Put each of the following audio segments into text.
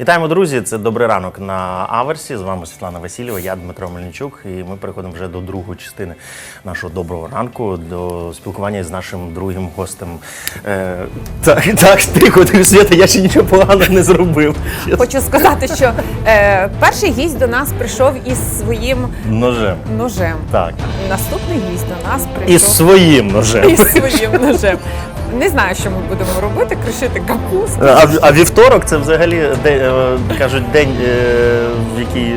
Вітаємо, друзі! Це добрий ранок на Аверсі. З вами Світлана Васильєва, я Дмитро Мельничук. І ми переходимо вже до другої частини нашого доброго ранку, до спілкування з нашим другим гостем. Е, так, так, тихо, тихо, Свята, я ще нічого поганого не зробив. Хочу сказати, що е, перший гість до нас прийшов із своїм Ножем. ножем. Так. Наступний гість до нас прийшов Із своїм ножем. із своїм ножем. Не знаю, що ми будемо робити, кришити капусту. А, а вівторок це взагалі де, кажуть день, е, в який е,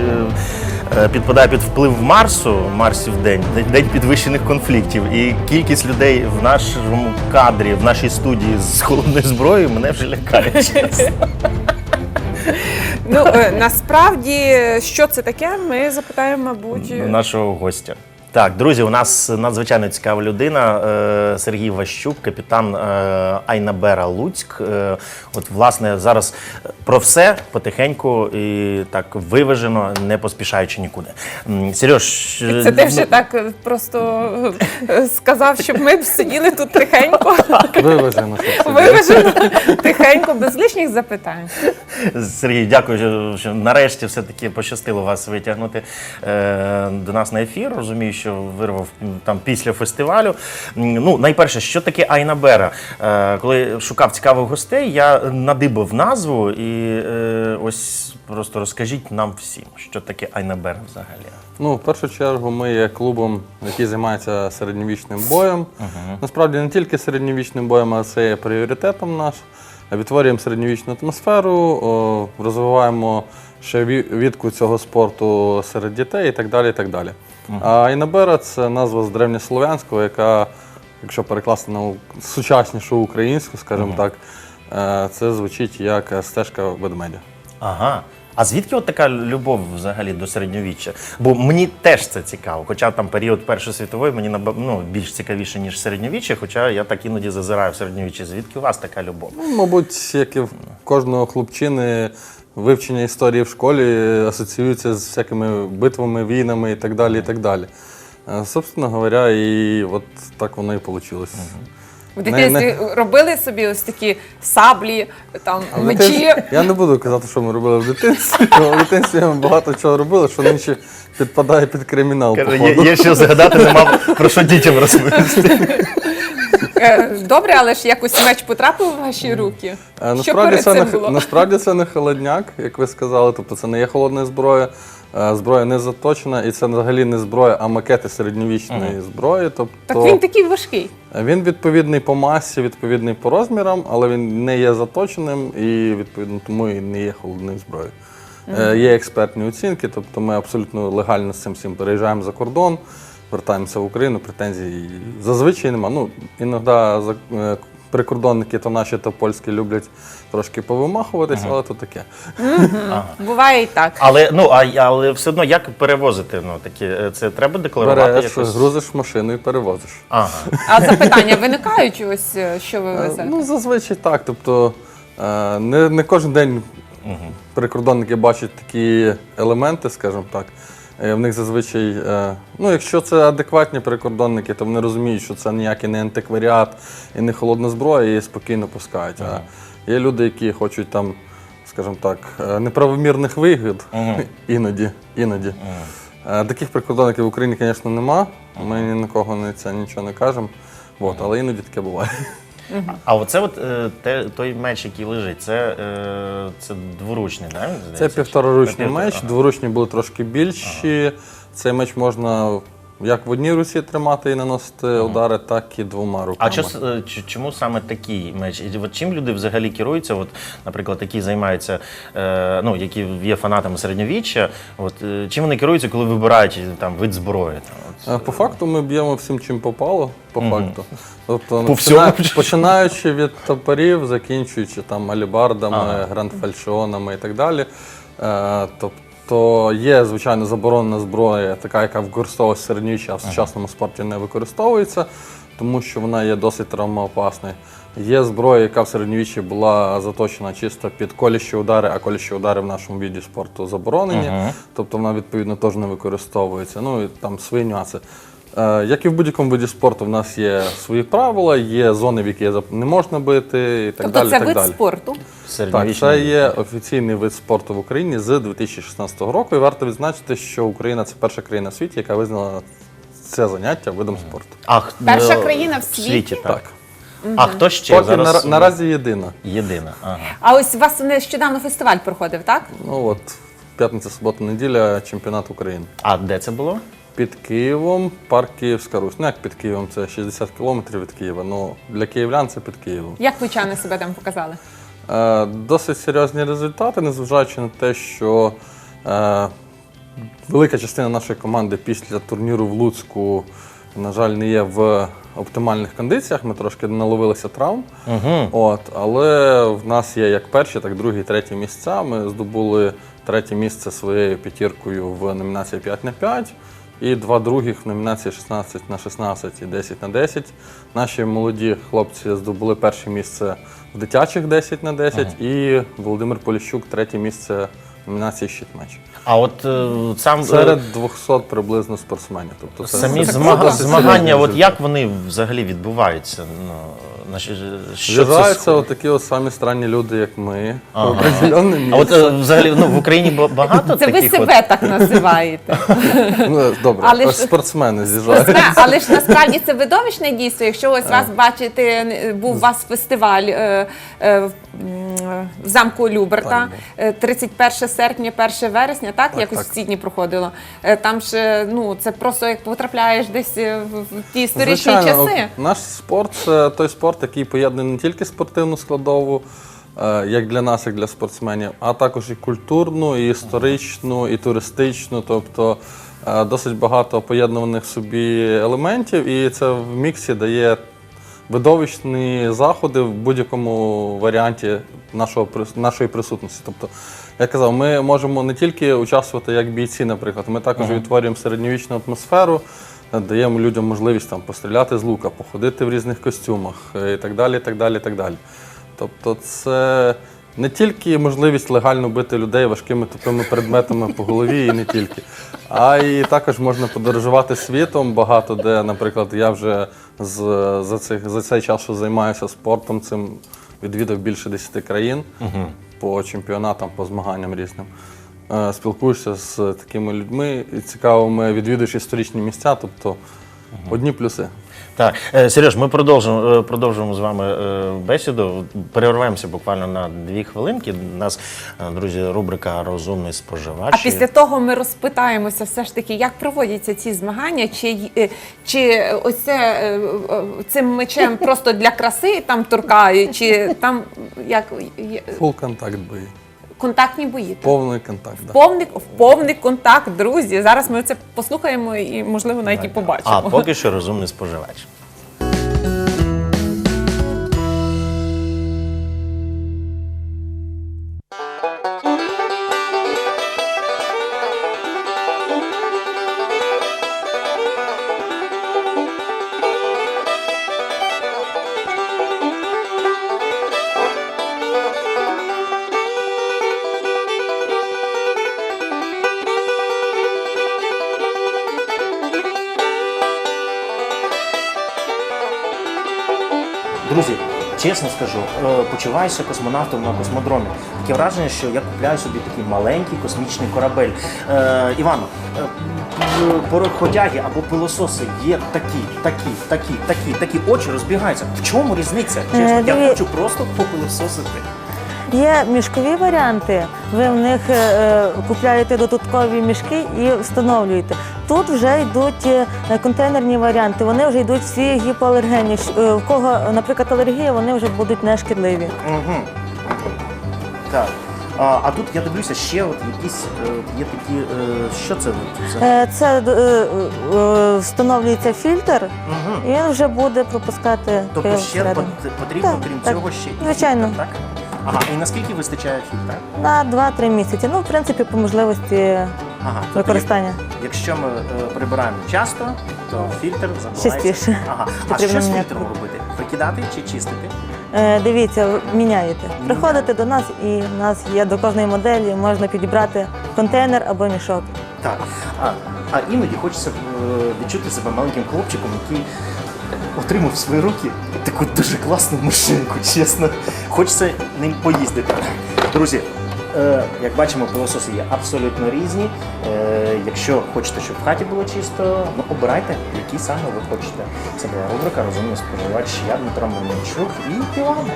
е, підпадає під вплив Марсу, Марсів день, день- підвищених конфліктів. І кількість людей в нашому кадрі, в нашій студії з холодною зброєю мене вже лякає. чесно. Ну насправді, що це таке, ми запитаємо, мабуть. нашого гостя. Так, друзі, у нас надзвичайно цікава людина е, Сергій Ващук, капітан е, Айнабера Луцьк. Е, От, власне, зараз про все потихеньку і так виважено, не поспішаючи нікуди. Сереж, Це ти вже так е, просто сказав, щоб ми б сиділи тут тихенько, собі. виважено, тихенько, без лишніх запитань. Сергій, дякую, що, нарешті все-таки пощастило вас витягнути до нас на ефір. Розумію, що вирвав там після фестивалю. Ну, найперше, що таке Айнабера? Е, коли шукав цікавих гостей, я надибав назву і е, ось просто розкажіть нам всім, що таке Айнабера взагалі. Ну, в першу чергу, ми є клубом, який займається середньовічним боєм. Насправді не тільки середньовічним боєм, а це є пріоритетом наш. Відтворюємо середньовічну атмосферу, о, розвиваємо ще ві- відку цього спорту серед дітей і так далі. І так далі. А Інабера це назва з древньослов'янського, яка, якщо перекласти на сучаснішу українську, скажімо так, е, це звучить як е, стежка ведмедя. Ага. А звідки от така любов взагалі до середньовіччя? Бо мені теж це цікаво. Хоча там період Першої світової мені наба- ну, більш цікавіше, ніж середньовіччя, хоча я так іноді зазираю в середньовіччя. Звідки у вас така любов? Ну, мабуть, як і в кожного хлопчини, вивчення історії в школі асоціюється з всякими битвами, війнами і так далі. І так далі. Е, Собственно говоря, і от так воно і вийшло. В дитинстві робили собі ось такі саблі, там мечі. Я не буду казати, що ми робили в дитинстві. бо В дитинстві ми багато чого робили, що нині підпадає під кримінал. Каже, походу. є, є що згадати, не мав про що дітям розповісти. Е, Добре, але ж якось меч потрапив в ваші руки. Е, Що Насправді перед це, цим не, було? насправді це не холодняк, як ви сказали. Тобто це не є холодна зброя. Е, Зброя не заточена, і це взагалі не зброя, а макети середньовічної зброї. Тобто Так він такий важкий. він відповідний по масі, відповідний по розмірам, але він не є заточеним і відповідно тому і не є холодною зброєю. Е, Є експертні оцінки, тобто ми абсолютно легально з цим всім переїжджаємо за кордон, вертаємося в Україну, претензій зазвичай нема. Ну, іноді за- е, прикордонники, то наші, то польські люблять трошки повимахуватись, але то таке. Буває і так. Але ну а але все одно як перевозити? Ну такі е, це треба декларувати Береш, якось. грузиш в машину і перевозиш. Ага. А запитання виникають ось, е, що ви Е, везете? Ну, зазвичай так. Тобто е, не, не кожен день прикордонники бачать такі елементи, скажімо так. Е, В них зазвичай, е, ну, якщо це адекватні прикордонники, то вони розуміють, що це ніякий не антикваріат і не холодна зброя, її спокійно пускають. А є люди, які хочуть там, скажімо так, е, неправомірних вигід іноді. іноді. Таких прикордонників в Україні, звісно, нема. Ми ні на кого не це нічого не кажемо. От, але іноді таке буває. А оце от е, те, той меч, який лежить, це, е, це дворучний, він, Це півтораручний меч, ага. дворучні були трошки більші. Цей меч можна як в одній руці тримати і наносити удари, так і двома руками. А е, чому саме такий меч? І от чим люди взагалі керуються? От, наприклад, які займаються, е, ну, які є фанатами середньовіччя, от, чим вони керуються, коли вибирають там, вид зброї? Там, от? По факту ми б'ємо всім, чим попало. По факту. Тобто, По почина- всьому? починаючи від топорів, закінчуючи там алібардами, грандфальшіонами і так далі. Е, Тобто є, звичайно, заборонена зброя, така, яка використовується в середньовіччі, а в сучасному спорті не використовується, тому що вона є досить травмоопасною. Є зброя, яка в середньовіччі була заточена чисто під колющі удари, а колющі удари в нашому віді спорту заборонені. Тобто вона відповідно теж не використовується. Ну і там свої нюанси. Е, Як і в будь-якому виді спорту, в нас є свої правила, є зони, в які не можна бити і так Тобто далі. це так вид далі. спорту. Так, це є офіційний вид спорту в Україні з 2016 року. І варто відзначити, що Україна це перша країна в світі, яка визнала це заняття видом спорту. А, х- Перша е, країна в світі? так. А хто ще Поки зараз? на, наразі єдина. Єдина. Ага. А ось у вас нещодавно фестиваль проходив, так? Ну от п'ятниця, субота, неділя, чемпіонат України. А де це було? Під Києвом, парк Київська Русь. Ну як під Києвом, це 60 кілометрів від Києва. Ну для київлян це під Києвом. Як лучани себе там показали? Е, досить серйозні результати, незважаючи на те, що е, велика частина нашої команди після турніру в Луцьку, на жаль, не є в оптимальних кондиціях. Ми трошки наловилися травм. Угу. От, але в нас є як перші, так і другі, треті місця. Ми здобули третє місце своєю п'ятіркою в номінації 5 на 5 і два других в номінації 16 на 16 і 10 на 10. Наші молоді хлопці здобули перше місце в дитячих 10 на 10 і Володимир Поліщук третє місце в номінації щитмеч. А от е, сам е, Серед 200 приблизно спортсменів. Тобто це самі це змага- досить змагання, от результат. як вони взагалі відбуваються? Ну, наші, що це отакі от самі странні люди, як ми, Ага. в определенне А от е, взагалі ну, в Україні ба- багато Це ви таких себе так називаєте. Ну, добре, Але ось ж- спортсмени. Спортсмен, але ж насправді це видовищне дійство. Якщо ось вас бачите, е, був у вас фестиваль е, е, в м, в замку Люберта, е, 31 серпня, 1 вересня, так, якось так. в Сідні проходило. Е, Там ж е, ну це просто як потрапляєш десь е, в в ті історичні Звичайно, часи. Наш спорт це той спорт, який поєднує не тільки спортивну складову, е, як для нас, як для спортсменів, а також і культурну, і історичну, і туристичну. Тобто е, досить багато поєднуваних в собі елементів, і це в міксі дає видовищні заходи в будь-якому варіанті нашого, нашої присутності. Тобто, я казав, ми можемо не тільки участвувати як бійці, наприклад, ми також відтворюємо середньовічну атмосферу, даємо людям можливість там постріляти з лука, походити в різних костюмах е, і так далі. і так далі, і так далі. Тобто, це не тільки можливість легально бити людей важкими тупими предметами по голові, і не тільки, а й також можна подорожувати світом багато, де, наприклад, я вже з, за, цих, за цей час, що займаюся спортом, цим відвідав більше 10 країн по чемпіонатам, по змаганням різним. Е, Спілкуєшся з такими людьми і цікавими, відвідуєш історичні місця, тобто одні плюси. Так, Е, Сереж, ми продовжимо, е, продовжимо з вами бесіду. Перерваємося буквально на дві хвилинки. У нас, друзі, рубрика Розумний споживач. А після того ми розпитаємося все ж таки, як проводяться ці змагання, чи, чи оце цим мечем просто для краси там туркають, чи там як є- Фул контакт бої. Контактні бої. Повний контакт. Да. Повний, в повний контакт, друзі. Зараз ми це послухаємо і, можливо, навіть і побачимо. А поки що розумний споживач. Чесно скажу, е, почуваюся космонавтом на космодромі. Таке враження, що я купляю собі такий маленький космічний корабель. Е, Іван, е, п- пороходяги або пилососи є такі, такі, такі, такі, такі очі розбігаються. В чому різниця? Чесно, Е, я хочу просто попилососити. Є мішкові варіанти. Ви в них е, купляєте додаткові мішки і встановлюєте. Тут вже йдуть е, контейнерні варіанти. Вони вже йдуть всі гіпоалергенні. Е, В кого, наприклад, алергія, вони вже будуть нешкідливі. Угу. Так. А, а тут я дивлюся, ще от якісь е, є такі. е, що це? Е, Це е, е, встановлюється фільтр, Мгм. і він вже буде пропускати Тобто пил ще всередину. пот- потрібно, Так, крім так. цього, ще і Звичайно. фільтр, так? Ага, і наскільки вистачає фільтра? На 2-3 місяці. Ну, в принципі, по можливості Ага, тобто, використання. Як- якщо ми е, прибираємо часто, то фільтр забувається. Частіше. Ага. А Потрібно що з міняти. фільтром робити? Викидати чи чистити? Е, Дивіться, ви міняєте. Приходите до нас, і в нас є до кожної моделі, можна підібрати контейнер або мішок. Так. А, а іноді хочеться е, відчути себе маленьким хлопчиком, який отримав в свої руки таку дуже класну машинку, чесно. Хочеться ним поїздити. Друзі, як бачимо, пилососи є абсолютно різні. Е, якщо хочете, щоб в хаті було чисто, ну обирайте, які саме ви хочете. Це була рубрика Розумний споживач. Я Дмитро Мельничук і Пілана.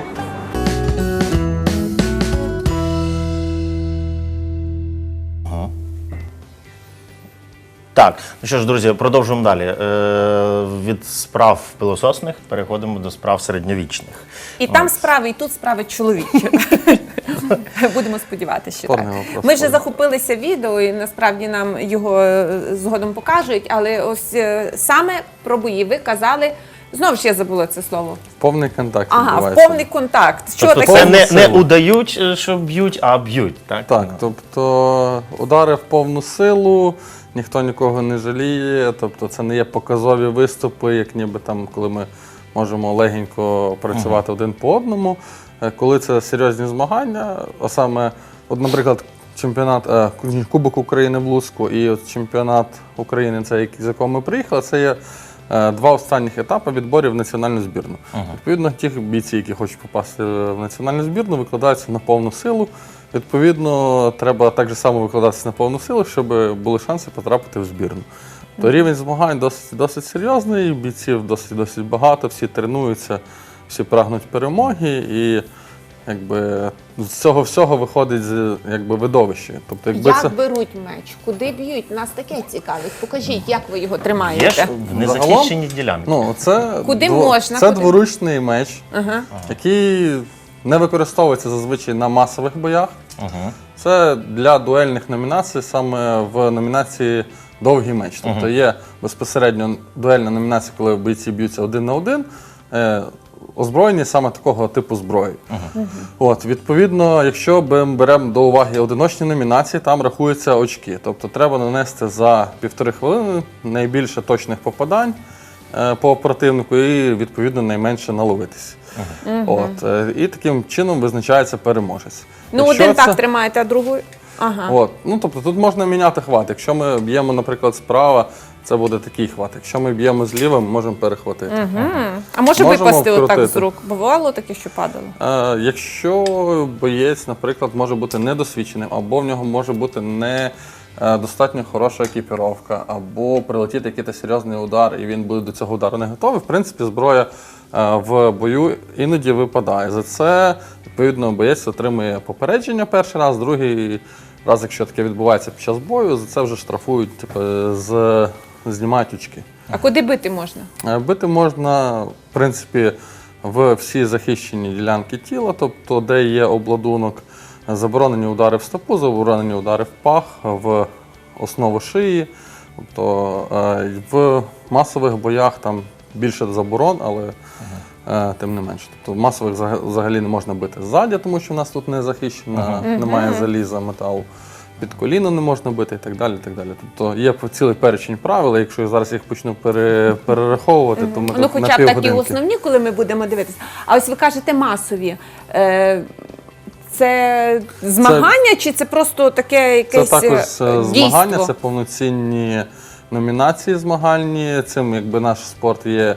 Так, ну що ж, друзі, продовжуємо далі. Е, від справ пилососних переходимо до справ середньовічних. І там справи, і тут справи чоловічі. Будемо сподіватися, що так. вопрос, Ми вже захопилися відео, і насправді нам його е, згодом покажуть. Але ось е, саме про бої ви казали. Знову ж я забула це слово. Повний контакт Ага, в відбувається. повний контакт. Що тобто таке? це не, не силу. удають, е, що б'ють, а б'ють. Так, Так, Ну. тобто удари в повну силу, ніхто нікого не жаліє, тобто це не є показові виступи, як ніби там, коли ми можемо легенько працювати один по одному. Е, Коли це серйозні змагання, а саме, от, наприклад, чемпіонат е, Кубок України в Луцьку і от чемпіонат України, це з якого ми приїхали, це є. е, Два останніх етапи відборів в національну збірну. Відповідно, ті бійці, які хочуть попасти в національну збірну, викладаються на повну силу. Відповідно, треба так же само викладатися на повну силу, щоб були шанси потрапити в збірну. То рівень змагань досить, досить серйозний, бійців досить досить багато, всі тренуються, всі прагнуть перемоги, і якби з цього всього виходить з- якби видовище. Тобто, якби Як це беруть меч? Куди б'ють? Нас таке цікавить. Покажіть, як ви його тримаєте. Є ж незахищені ділянки. ну це Куди дво- можна, Це куди? дворучний меч, Ага. який не використовується зазвичай на масових боях. Угу. Це для дуельних номінацій саме в номінації Довгий меч. Тобто є безпосередньо дуельна номінація, коли бійці б'ються один на один, е, озброєні саме такого типу зброї. От, відповідно, якщо ми беремо до уваги одиночні номінації, там рахуються очки. Тобто треба нанести за півтори хвилини найбільше точних попадань по противнику і відповідно найменше наловитись. От, е, і таким чином визначається переможець. Ну, Якщо один це- так тримаєте, а другий. Ага. От, ну тобто тут можна міняти хват. Якщо ми б'ємо, наприклад, справа, це буде такий хват. Якщо ми б'ємо зліва, ми можемо перехватити. А може Можемо випасти отак вкрутити. з рук? Бувало таке, що падало? Е, якщо боєць, наприклад, може бути недосвідченим, або в нього може бути не е, достатньо хороша екіпіровка, або прилетіти якийсь серйозний удар, і він буде до цього удару не готовий. В принципі, зброя е, в бою іноді випадає. За це відповідно боєць отримує попередження перший раз, другий раз, якщо таке відбувається під час бою, за це вже штрафують, типу, з знімають очки. А куди бити можна? Е, Бити можна, в принципі, в всі захищені ділянки тіла, тобто де є обладунок, заборонені удари в стопу, заборонені удари в пах, в основу шиї. Тобто е, в масових боях там більше заборон, але е, тим не менше. Тобто в масових взагалі не можна бити ззаді, тому що в нас тут не захищена, немає заліза, металу. Під коліно не можна бити і так далі. І так далі. Тобто є цілий перечень правил, якщо я зараз їх почну пере, перераховувати, то ми Ну, тут хоча на б такі півгодинки. основні, коли ми будемо дивитися. А ось ви кажете масові. Е, це змагання чи це просто таке якесь Це також е, е, дійство? змагання, це повноцінні номінації змагальні. Цим якби наш спорт є е,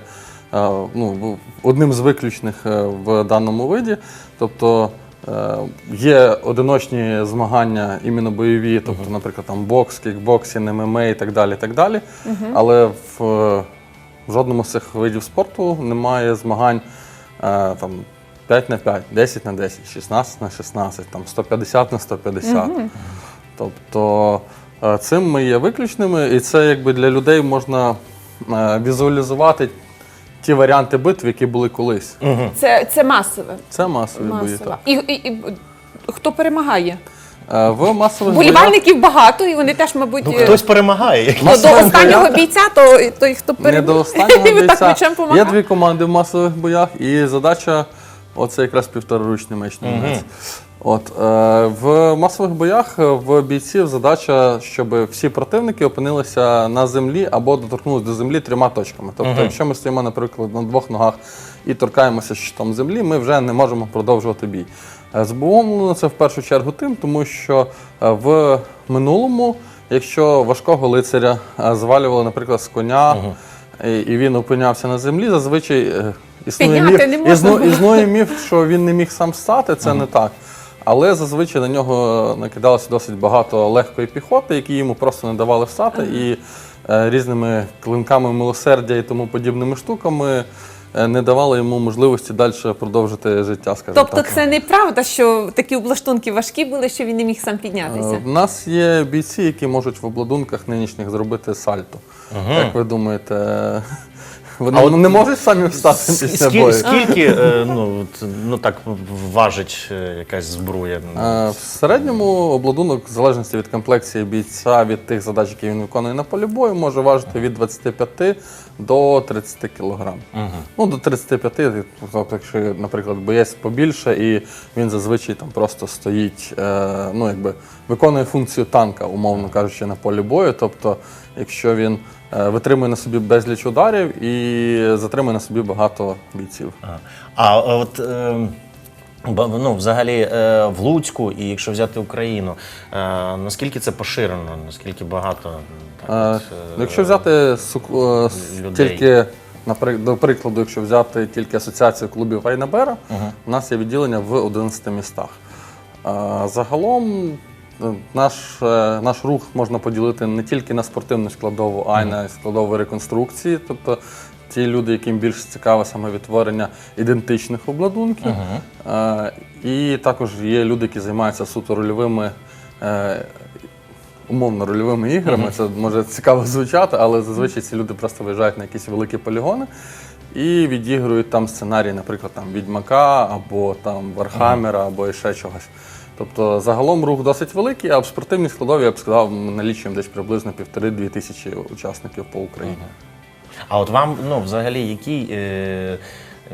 ну, одним з виключних в даному виді. Тобто є одиночні змагання іменно бойові, тобто, наприклад, там бокс, кікбоксинг, ММА і так далі. І так далі. Але в, в жодному з цих видів спорту немає змагань там, 5 на 5, 10 на 10, 16 на 16, там, 150 на 150. Тобто е, цим ми є виключними, і це якби для людей можна е, візуалізувати ті варіанти битв, які були колись. Це, це масове. Це масові бої. так. І, і, і хто перемагає? Е, В масових боях багато, і вони теж, мабуть, Ну, хтось перемагає. ну, до останнього боях- бійця, то той, хто не перемагає. до останнього бійця. Є дві команди в масових боях, і задача оце якраз півтораручний меч називається. От е, в масових боях е, в бійців задача, щоб всі противники опинилися на землі або доторкнулися до землі трьома точками. Тобто, якщо ми стоїмо, наприклад, на двох ногах і торкаємося щитом землі, ми вже не можемо продовжувати бій. Е, Зумовлено це в першу чергу тим, тому що е, в минулому якщо важкого лицаря е, звалювали, наприклад, з коня, і, і він опинявся на землі, зазвичай е, існує Підняти міф, не можна існу- було. існує міф, що він не міг сам встати, це не так. Але зазвичай на нього накидалося досить багато легкої піхоти, які йому просто не давали встати, і е, різними клинками милосердя і тому подібними штуками е, не давали йому можливості далі продовжити життя. Скажімо Тобто так. це неправда, що такі облаштунки важкі були, що він не міг сам Е, піднятися. В нас є бійці, які можуть в обладунках нинішніх зробити сальто. Як ви думаєте, вони А не можуть самі встати після бою? Скільки е, ну, от, ну, так важить е, якась зброя? Е, В середньому обладунок, в залежності від комплекції бійця, від тих задач, які він виконує на полі бою, може важити від 25 до 30 кг. Ну, до 35, тобто, якщо, наприклад, боєць побільше, і він зазвичай там просто стоїть, е, ну, якби виконує функцію танка, умовно кажучи, на полі бою. Тобто, якщо він е, витримує на собі безліч ударів і затримує на собі багато бійців. А, а от е, ну, взагалі е, в Луцьку, і якщо взяти Україну, е, наскільки це поширено, наскільки багато так, е, Якщо взяти людей. тільки, до прикладу, якщо взяти тільки асоціацію клубів Айнабера, у нас є відділення в 11 містах. Загалом наш, е, наш рух можна поділити не тільки на спортивну складову, а й на складову реконструкції. Тобто ті люди, яким більш цікаве саме відтворення ідентичних обладунків. Е, І також є люди, які займаються суто рольовими е, умовно рольовими іграми. Це може цікаво звучати, але зазвичай ці люди просто виїжджають на якісь великі полігони і відігрують там сценарій, наприклад, там Відьмака або там Вархаммера, або ще чогось. Тобто загалом рух досить великий, а в спортивній складові я б сказав, ми налічуємо десь приблизно півтори-дві тисячі учасників по Україні. А от вам, ну, взагалі, які е,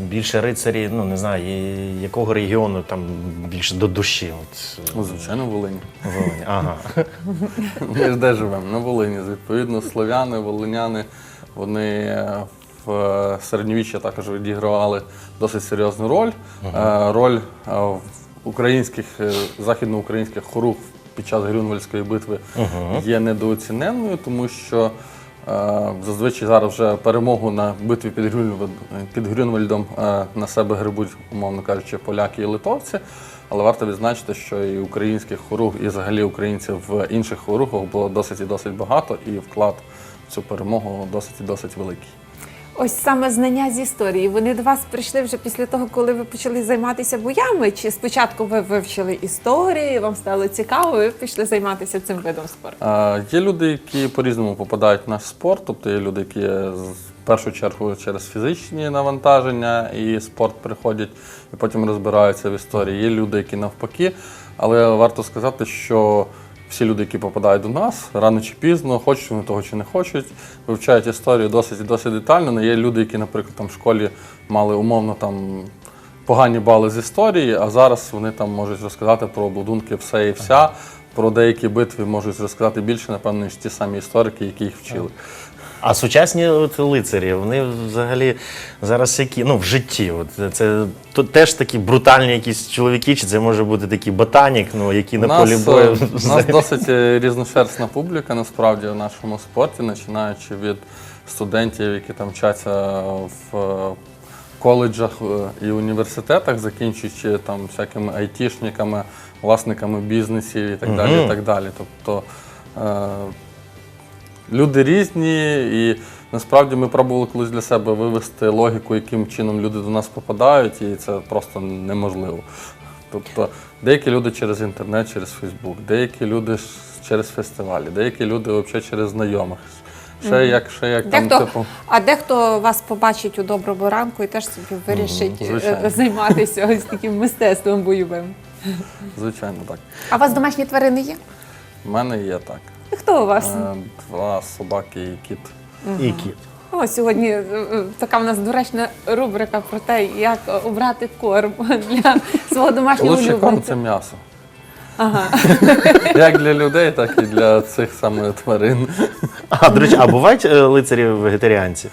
більше рицарі, ну не знаю, і- якого регіону там більше до душі? От, Ну, звичайно, Волині. Волинь. Ага. Ми ж де живемо? На Волині. Відповідно, слов'яни, волиняни, вони е, в е, середньовіччя також відігравали досить серйозну роль. Е, Роль е, українських, е, західноукраїнських хоруг під час Грюнвальдської битви є недооціненною, тому що е, зазвичай зараз вже перемогу на битві під Грюнвальдом, під Грюнвальдом е, на себе грибуть, умовно кажучи, поляки і литовці. Але варто відзначити, що і українських хоруг, і взагалі українців в інших хоругах було досить і досить багато, і вклад в цю перемогу досить і досить великий. Ось саме знання з історії. Вони до вас прийшли вже після того, коли ви почали займатися боями? Чи спочатку ви вивчили історію, вам стало цікаво, ви пішли займатися цим видом спорту? Е, Є люди, які по-різному попадають в наш спорт, тобто є люди, які в першу чергу через фізичні навантаження і спорт приходять і потім розбираються в історії. Є люди, які навпаки, але варто сказати, що всі люди, які попадають до нас, рано чи пізно, хочуть вони того чи не хочуть, вивчають історію досить і досить детально. Не Є люди, які, наприклад, там в школі мали умовно там погані бали з історії, а зараз вони там можуть розказати про обладунки все і вся. Про деякі битви можуть розказати більше, напевно, ніж ті самі історики, які їх вчили. А сучасні от лицарі, вони взагалі зараз які, ну, в житті. От, це то, теж такі брутальні якісь чоловіки, чи це може бути такий ботанік, ну, який на полі бою. е, у нас досить е, різношерстна публіка насправді в нашому спорті, починаючи від студентів, які там вчаться в е, коледжах і університетах, закінчуючи там всякими айтішниками, власниками бізнесів і так далі. І так далі. Тобто люди різні, і насправді ми пробували колись для себе вивести логіку, яким чином люди до нас попадають, і це просто неможливо. Тобто деякі люди через інтернет, через Фейсбук, деякі люди через фестивалі, деякі люди взагалі через знайомих. Ще як, ще як там, типу. а дехто вас побачить у доброму ранку і теж собі вирішить звичайно. займатися ось таким мистецтвом бойовим. Звичайно, так. А у вас домашні тварини є? У мене є так. Хто у вас? Е, Два собаки і кіт. І кіт. О, сьогодні е, е, така в нас доречна рубрика про те, як е, обрати корм для свого домашнього Лучший корм це улюбленця. м'ясо. Як для людей, так і для цих самих тварин. А, до речі, а бувають е, лицарі вегетаріанці?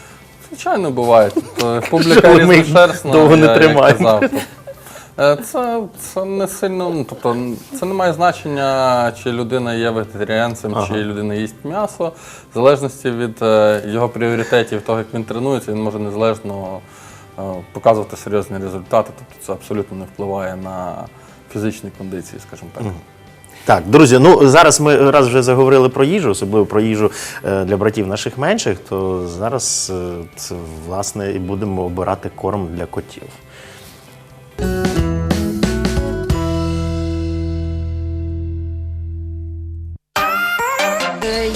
Звичайно, буває. Тобто, публіка ми їх різношерстна, довго не я, як тримаємо. казав. Е, Це, це не сильно, ну тобто це не має значення, чи людина є вегетаріанцем, чи людина їсть м'ясо. В залежності від е, його пріоритетів, того, як він тренується, він може незалежно е, показувати серйозні результати. Тобто це абсолютно не впливає на фізичні кондиції, скажімо так. Так, друзі, ну зараз ми раз вже заговорили про їжу, особливо про їжу для братів наших менших, то зараз це, власне і будемо обирати корм для котів.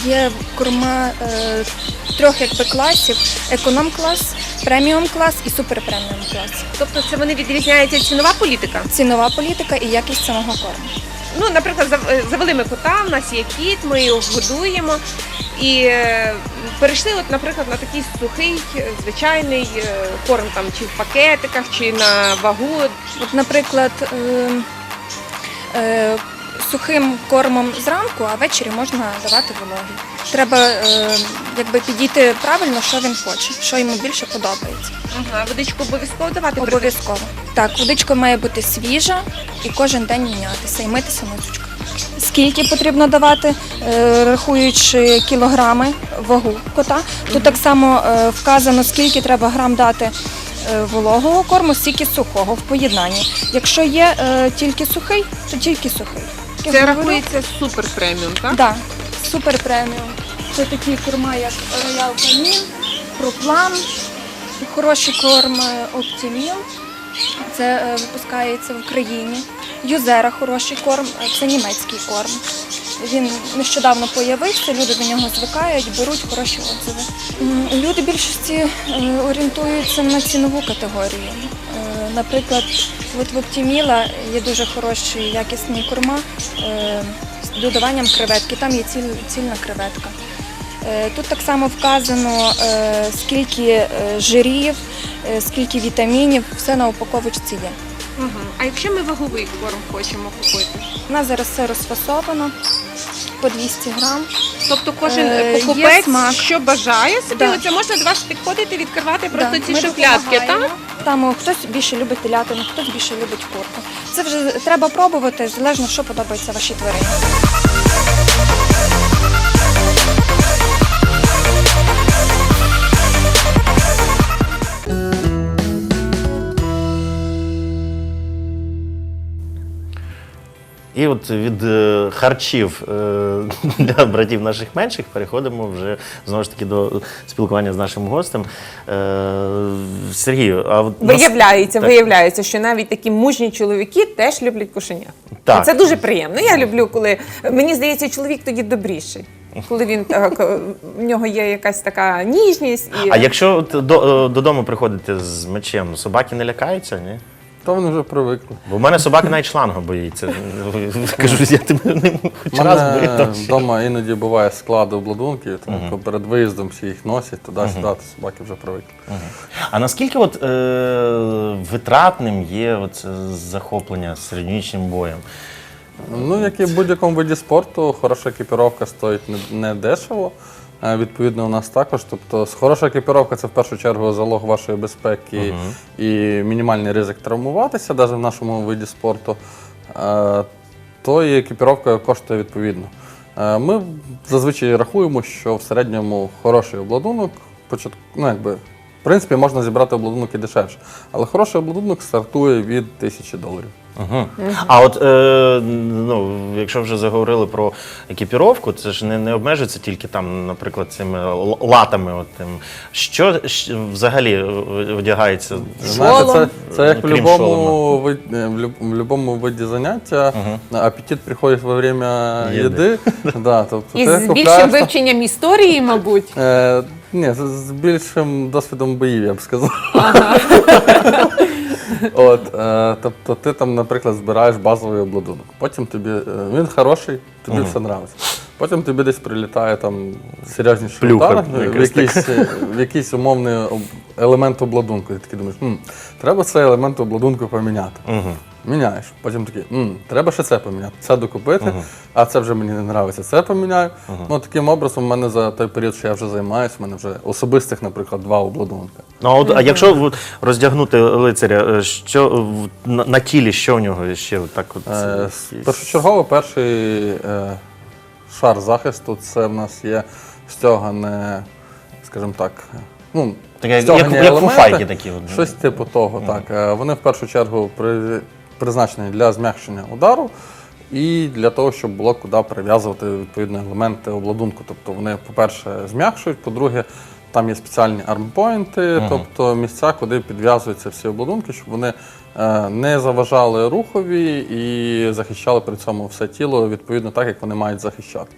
Є корма е, трьох якби класів: економ-клас, преміум-клас і суперпреміум клас. Тобто це вони відрізняється цінова політика. Цінова політика і якість самого корму. Ну, наприклад, е, завели ми кота, в нас є кіт, ми його годуємо. І е, перейшли, от, наприклад, на такий сухий, е, звичайний корм там чи в пакетиках, чи на вагу. От, наприклад, е, е, сухим кормом зранку, а ввечері можна давати вологий. Треба е, якби підійти правильно, що він хоче, що йому більше подобається. Ага, водичку обов'язково давати. Обов'язково. Так, водичка має бути свіжа і кожен день мінятися і митися мисочкою. Скільки потрібно давати, е, рахуючи кілограми вагу кота. Тут так само е, вказано, скільки треба грам дати вологого корму, стільки сухого в поєднанні. Якщо є е, тільки сухий, то тільки сухий. Як Це говорю, рахується супер преміум, так? Да, супер преміум. Це такі корма, як Royal Canin, Проплан, хороший корм е, Optimil. Це е, випускається в Україні. Юзера хороший корм, е, це німецький корм. Він нещодавно появився, люди до нього звикають, беруть хороші отзиви. Люди більшості е, орієнтуються на цінову категорію. Наприклад, от в Оптіміла є дуже хороші якісні корма з додаванням креветки. Там є ціль, цільна креветка. Е, Тут так само вказано, е, скільки е, жирів, скільки вітамінів, все на упаковочці є. Угу. А якщо ми ваговий корм хочемо купити? У нас зараз все розфасовано по 200 грам. Тобто кожен Е, є покупець, смак. що бажає собі, Да. оце можна до вас підходити, відкривати просто Да, ці ми шухлядки, допомагаємо. так? Там о, хтось більше любить телятину, хтось більше любить курку. Це вже треба пробувати, залежно, що подобається вашій тварині. І от від е, харчів е, для братів наших менших переходимо вже знову ж таки до спілкування з нашим гостем. Е, Сергію, а от Виявляється, Так. виявляється, що навіть такі мужні чоловіки теж люблять кошеня. Так. Це дуже приємно. Я люблю, коли мені здається, чоловік тоді добріший. Коли він так, в нього є якась така ніжність і А якщо додому приходите з мечем, собаки не лякаються, ні? То вони вже привикли. Бо в мене собака навіть шланга боїться. Кажу, я тебе не хоч раз мене бив. вдома іноді буває склади обладунків, тому коли перед виїздом всі їх носять, туди-сюди, то собаки вже привикли. А наскільки от, е, витратним є от захоплення середньовічним боєм? Ну, як і в будь-якому виді спорту, хороша екіпіровка стоїть не, не дешево. Е, Відповідно, у нас також. Тобто, хороша екіпіровка це в першу чергу залог вашої безпеки і мінімальний ризик травмуватися, навіть в нашому виді спорту. Е, То і екіпіровка коштує відповідно. Е, Ми зазвичай рахуємо, що в середньому хороший обладунок, ну, якби, в принципі, можна зібрати обладунок і дешевше. Але хороший обладунок стартує від тисячі доларів. Угу. А от е, ну, якщо вже заговорили про екіпіровку, це ж не, не обмежується тільки там, наприклад, цими л- латами. От, тим. Що щ- взагалі е, одягається? Знаєте, це, це як в Крім будь-якому вид, е, в люб- в любому виді заняття. Апетит приходить во время Їди. їди. да, тобто і ти з більшим купляєш, вивченням історії, мабуть. Е, ні, з, з більшим досвідом боїв, я б сказав. От, е, тобто ти там, наприклад, збираєш базовий обладунок. Потім тобі е, він хороший, тобі все нравиться. Потім тобі десь прилітає там серйозніший Плюха удар в якась якийсь, е, в якийсь умовний об- елемент обладунку. І ти такий думаєш, хм, треба цей елемент обладунку поміняти. Угу. Міняєш. Потім такий, «М, треба ще це поміняти, це докупити, а це вже мені не подобається, це поміняю. Ну, таким образом, в мене за той період, що я вже займаюся, в мене вже особистих, наприклад, два обладунки. Ну, а от, а якщо роздягнути лицаря, е, що е, в- на, на тілі, що у нього ще от так от? Е, якісь- Першочергово перший е, шар захисту це в нас є стягане, скажімо так, ну, Так, як- стягані як- як елементи, фуфайки такі от. Щось типу того, так. Е, Вони в першу чергу при, призначені для зм'якшення удару і для того, щоб було куди прив'язувати відповідно елементи обладунку. Тобто вони, по-перше, зм'якшують, по-друге, там є спеціальні армпойнти, тобто місця, куди підв'язуються всі обладунки, щоб вони е, не заважали рухові і захищали при цьому все тіло відповідно так, як вони мають захищати.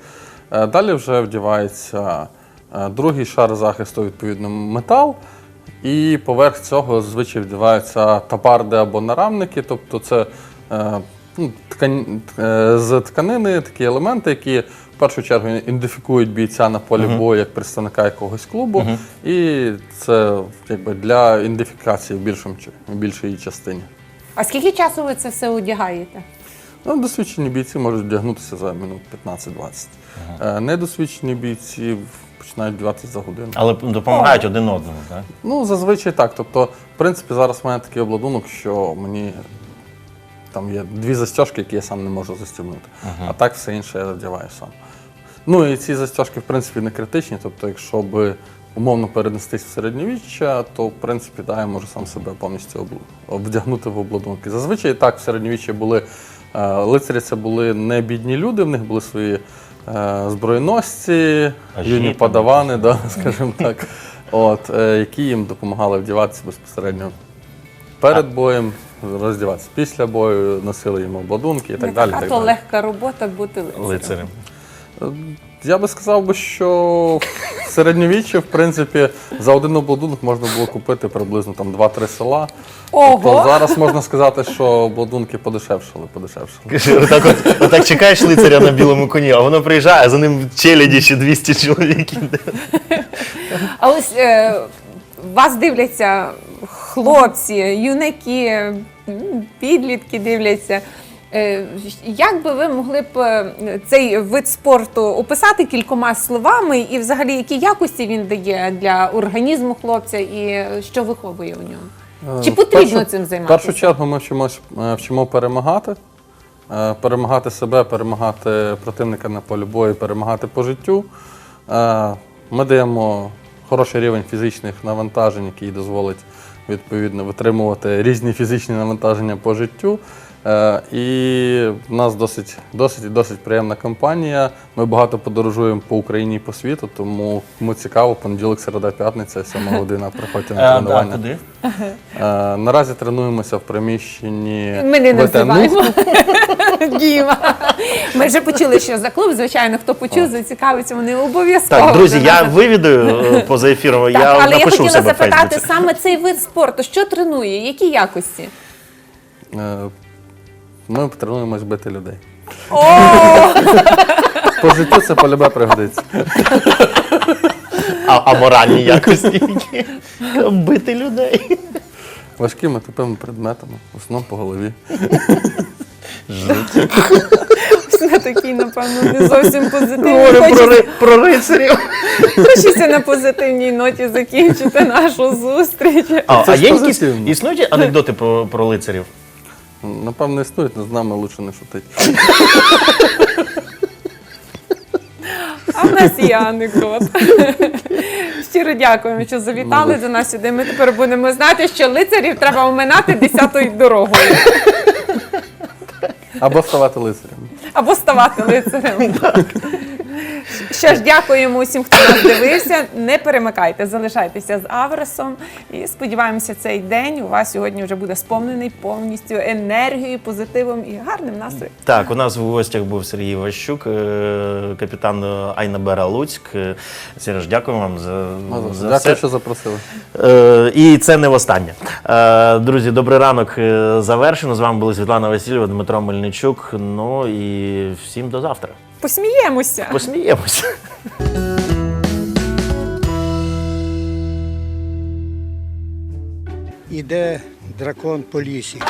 Е, Далі вже вдівається е, другий шар захисту, відповідно, метал. І поверх цього зазвичай вдіваються табарди або нарамники, тобто це е, ну, ткань, е, з тканини такі елементи, які в першу чергу ідентифікують бійця на полі бою як представника якогось клубу. І це якби для ідентифікації в, більшому, в більшій частині. А скільки часу ви це все одягаєте? Ну, досвідчені бійці можуть вдягнутися за минут 15-20. Е, Недосвідчені бійці починають вдягатися за годину. Але допомагають один одному, так? Ну, зазвичай так. Тобто, в принципі, зараз в мене такий обладунок, що мені там є дві застіжки, які я сам не можу застібнути. А так все інше я вдягаю сам. Ну і ці застіжки, в принципі, не критичні. Тобто, якщо би умовно перенестись в середньовіччя, то в принципі да, я можу сам себе повністю вдягнути в обладунки. Зазвичай так в середньовіччі були е, лицарі, це були не бідні люди, в них були свої збройносці, юні подавани, да, скажімо так, от, е, які їм допомагали вдіватися безпосередньо перед боєм, роздіватися після бою, носили їм обладунки і так Не далі. А так то далі. легка робота бути лицарем. Лицарем. Я би сказав би, що в середньовіччі, в принципі, за один обладунок можна було купити приблизно там 2-3 села. Ого! Тобто зараз можна сказати, що обладунки подешевшали, подешевшали. Отак, от, отак чекаєш лицаря на білому коні, а воно приїжджає, а за ним челяді ще 200 чоловік іде. А ось е, вас дивляться хлопці, юнаки, м, підлітки дивляться. Е, Як би ви могли б е, цей вид спорту описати кількома словами, і взагалі які якості він дає для організму хлопця і що виховує у ньому? Чи Е, потрібно першу- цим В першу чергу ми вчимось, вчимо перемагати, перемагати себе, перемагати противника на полі бою, перемагати по життю. Ми даємо хороший рівень фізичних навантажень, який дозволить відповідно витримувати різні фізичні навантаження по життю. Е, І в нас досить, досить і досить приємна компанія. Ми багато подорожуємо по Україні і по світу, тому кому цікаво, понеділок, середа, п'ятниця, 7 година, приходьте на тренування. куди? Е, Наразі тренуємося в приміщенні Ми не називаємо. Діма. Ми вже почули, що за клуб, звичайно, хто почув, зацікавиться, вони обов'язково. Так, друзі, я е, поза ефіром, я але я хотіла запитати саме цей вид спорту, що тренує, які якості? Ми тренуємось бити людей. По життю це полюбе пригодиться. А, а моральні якості які? Бити людей. Важкими тупими предметами, в основному по голові. на такій, напевно, не зовсім позитивній. Говоримо про, ри- про рицарів. хочеться на позитивній ноті закінчити нашу зустріч. А, Це а ж є якісь позитивно. існують анекдоти про, про лицарів? Напевно, існують, але з нами краще не шутить. А в нас є анекдот. Щиро дякуємо, що завітали до нас сюди. Ми тепер будемо знати, що лицарів треба оминати десятою дорогою. Або ставати лицарем. Або ставати лицарем. Що ж, дякуємо усім, хто нас дивився. Не перемикайте, залишайтеся з Авресом. І сподіваємося, цей день у вас сьогодні вже буде сповнений повністю енергією, позитивом і гарним настроєм. Так, у нас в гостях був Сергій Ващук, е, капітан Айнабера Луцьк. Е, Сереж, дякую вам за, за Дякую, все. що запросили. Е, І це не востаннє. Друзі, добрий ранок завершено. З вами були Світлана Васильєва, Дмитро Мельничук. Ну і всім до завтра. Посміємося. Посміємося. Іде дракон по лісі.